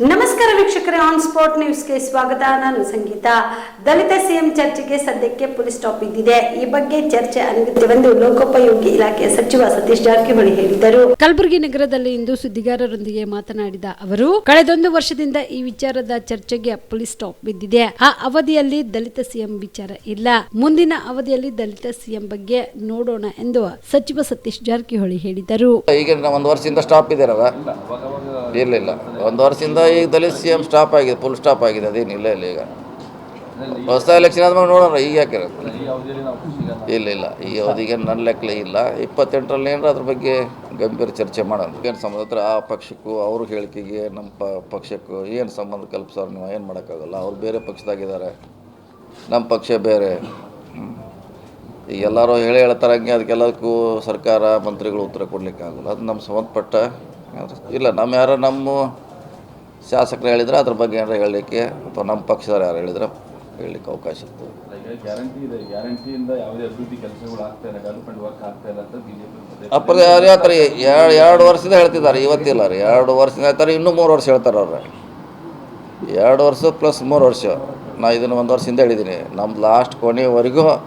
ನಮಸ್ಕಾರ ವೀಕ್ಷಕರೇ on spot ನ್ಯೂಸ್ಗೆ ಸ್ವಾಗತ. ನಾನು ಸಂಗೀತ. ದಲಿತ ಸಿಎಂ ಚರ್ಚೆಗೆ ಸದ್ಯಕ್ಕೆ ಪೊಲೀಸ್ ಸ್ಟಾಪ್ ಇದ್ದಿದೆ. ಈ ಬಗ್ಗೆ ಚರ್ಚೆ ಅನಗತ್ಯವೆಂದು ಲೋಕೋಪಯೋಗಿ ಇಲಾಖೆ ಸಚಿವ ಸತೀಶ್ ಜಾರಕಿಹೊಳಿ ಹೇಳಿದರು ಕಲಬುರಗಿ ನಗರದಲ್ಲಿ ಇಂದು ಸುದ್ದಿಗಾರರೊಂದಿಗೆ ಮಾತನಾಡಿದ ಅವರು ಕಳೆದೊಂದು ವರ್ಷದಿಂದ ಈ ವಿಚಾರದ ಚರ್ಚೆಗೆ ಪೊಲೀಸ್ ಸ್ಟಾಪ್ ಬಿದ್ದಿದೆ. ಆ ಅವಧಿಯಲ್ಲಿ ದಲಿತ ಸಿಎಂ ವಿಚಾರ ಇಲ್ಲ. ಮುಂದಿನ ಅವಧಿಯಲ್ಲಿ ದಲಿತ ಸಿಎಂ ಬಗ್ಗೆ ನೋಡೋಣ ಎಂದು ಸಚಿವ ಸತೀಶ್ ಜಾರಕಿಹೊಳಿ ಹೇಳಿದರು. ಈಗ ಒಂದು ವರ್ಷದಿಂದ ಸ್ಟಾಪ್ ಇದೆ ಇಲ್ಲ. ಒಂದು ವರ್ಷದಿಂದ ಈಗ ದಲಿತ ಸಿ ಎಂ ಸ್ಟಾಪ್ ಆಗಿದೆ ಫುಲ್ ಸ್ಟಾಪ್ ಆಗಿದೆ ಅದೇನಿಲ್ಲ ಇಲ್ಲ ಈಗ. ಹೊಸ ಎಲೆಕ್ಷನ್ ಆದ್ಮೇಲೆ ನೋಡೋಣ, ಈಗ ಯಾಕೆ ಇಲ್ಲ ಇಲ್ಲ, ಈ ಅವಧಿಗೆ ನನ್ನ ಲೆಕ್ಕಲೆ ಇಲ್ಲ. ಇಪ್ಪತ್ತೆಂಟರಲ್ಲಿ ಏನಾರ ಅದ್ರ ಬಗ್ಗೆ ಗಂಭೀರ ಚರ್ಚೆ ಮಾಡೋಣ. ಏನು ಸಂಬಂಧ? ಹತ್ರ ಆ ಪಕ್ಷಕ್ಕೂ, ಅವ್ರ ಹೇಳಿಕೆಗೆ, ನಮ್ಮ ಪ, ಪಕ್ಷಕ್ಕೂ ಏನು ಸಂಬಂಧ ಕಲ್ಪಿಸೋರು ನೀವು? ಏನು ಮಾಡೋಕ್ಕಾಗಲ್ಲ? ಅವ್ರು ಬೇರೆ ಪಕ್ಷದಾಗಿದ್ದಾರೆ. ನಮ್ಮ ಪಕ್ಷ ಬೇರೆ. ಈಗ ಎಲ್ಲರೂ ಹೇಳಿ ಹೇಳ್ತಾರೆ ಹಂಗೆ ಅದಕ್ಕೆಲ್ಲದಕ್ಕೂ ಸರ್ಕಾರ ಮಂತ್ರಿಗಳು ಉತ್ತರ ಕೊಡಲಿಕ್ಕಾಗಲ್ಲ. ಅದು ನಮ್ಮ ಸಂಬಂಧಪಟ್ಟ, ಇಲ್ಲ, ನಮ್ಮ ಯಾರೋ, ನಮ್ಮ ಶಾಸಕರು ಹೇಳಿದ್ರೆ ಅದ್ರ ಬಗ್ಗೆ ಏನಾರು ಹೇಳಲಿಕ್ಕೆ ಅಥವಾ ನಮ್ಮ ಪಕ್ಷದವ್ರು ಯಾರು ಹೇಳಿದ್ರೆ ಹೇಳಲಿಕ್ಕೆ ಅವಕಾಶ ಇತ್ತು. ಗ್ಯಾರಂಟಿಯಿಂದ ಅಪ್ಪ ಯಾರು ಹೇಳ್ತಾರೆ ಎರಡು ಎರಡು ವರ್ಷದಿಂದ ಹೇಳ್ತಿದ್ದಾರೆ. ಇವತ್ತಿಲ್ಲ ರೀ. ಎರಡು ವರ್ಷದ ಹೇಳ್ತಾರೆ. ಇನ್ನೂ ಮೂರು ವರ್ಷ ಹೇಳ್ತಾರೆ ಅವ್ರು. ಎರಡು ವರ್ಷ ಪ್ಲಸ್ ಮೂರು ವರ್ಷ. ನಾ ಇದನ್ನು ಒಂದು ವರ್ಷದಿಂದ ಹೇಳಿದ್ದೀನಿ ನಮ್ಮ ಲಾಸ್ಟ್ ಕೊನೆಯವರೆಗೂ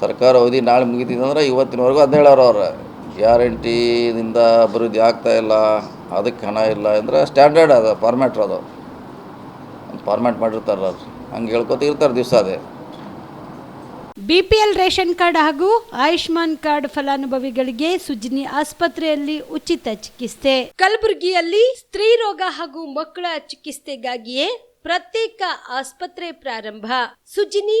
ಸರ್ಕಾರ ಅವಧಿ ನಾಳೆ ಮುಗಿತಿದ್ದಂದ್ರೆ ಇವತ್ತಿನವರೆಗೂ ಅದನ್ನ ಹೇಳೋರು ಅವ್ರು. ಗ್ಯಾರಂಟಿದಿಂದ ಅಭಿವೃದ್ಧಿ ಆಗ್ತಾ ಇಲ್ಲ. ಅದಕ್ಕೆ ಹಣ ಇಲ್ಲ ಅಂದರೆ ಸ್ಟ್ಯಾಂಡರ್ಡ್ ಅದು ಫಾರ್ಮ್ಯಾಟ್ರ್ ಅದು. ಫಾರ್ಮ್ಯಾಟ್ ಮಾಡಿರ್ತಾರೆ ಹಂಗೆ ಹೇಳ್ಕೊತ ಇರ್ತಾರೆ ದಿವಸ ಅದೇ ಬಿಪಿಎಲ್ ರೇಷನ್ ಕಾರ್ಡ್ ಹಾಗೂ ಆಯುಷ್ಮಾನ್ ಕಾರ್ಡ್ ಫಲಾನುಭವಿಗಳಿಗೆ ಸುಜಿನಿ ಆಸ್ಪತ್ರೆಯಲ್ಲಿ ಉಚಿತ ಚಿಕಿತ್ಸೆ. ಕಲಬುರಗಿಯಲ್ಲಿ ಸ್ತ್ರೀ ರೋಗ ಹಾಗೂ ಮಕ್ಕಳ ಚಿಕಿತ್ಸೆಗಾಗಿಯೇ ಪ್ರತ್ಯೇಕ ಆಸ್ಪತ್ರೆ ಪ್ರಾರಂಭ. ಸುಜಿನಿ